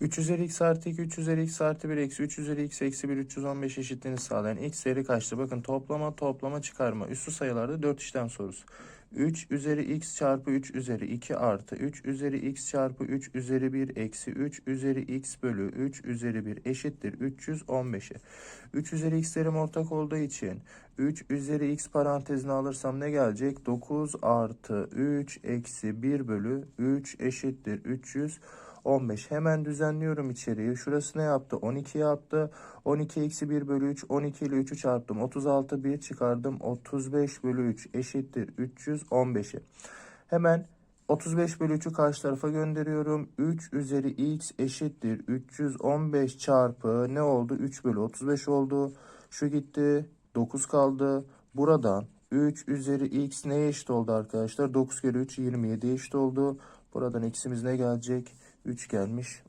3 üzeri x artı 2, 3 üzeri x artı 1 eksi 3 üzeri x eksi 1 315 eşitliğini sağlayan x değeri kaçtır? Bakın toplama toplama çıkarma. Üssü sayılarda 4 işlem sorusu. 3 üzeri x çarpı 3 üzeri 2 artı 3 üzeri x çarpı 3 üzeri 1 eksi 3 üzeri x bölü 3 üzeri 1 eşittir 315'e. 3 üzeri x'lerim ortak olduğu için 3 üzeri x parantezine alırsam ne gelecek? 9 artı 3 eksi 1 bölü 3 eşittir 315. Hemen düzenliyorum içeriği. Şurası ne yaptı? 12 yaptı. 12 eksi 1 bölü 3. 12 ile 3'ü çarptım. 36 1 çıkardım. 35 bölü 3 eşittir 315'e. Hemen 35 bölü 3'ü karşı tarafa gönderiyorum. 3 üzeri x eşittir 315 çarpı ne oldu? 3 bölü 35 oldu. Şu gitti. 9 kaldı. Buradan 3 üzeri x neye eşit oldu arkadaşlar? 9 kere 3 27 eşit oldu. Buradan x'imiz ne gelecek? 3 gelmiş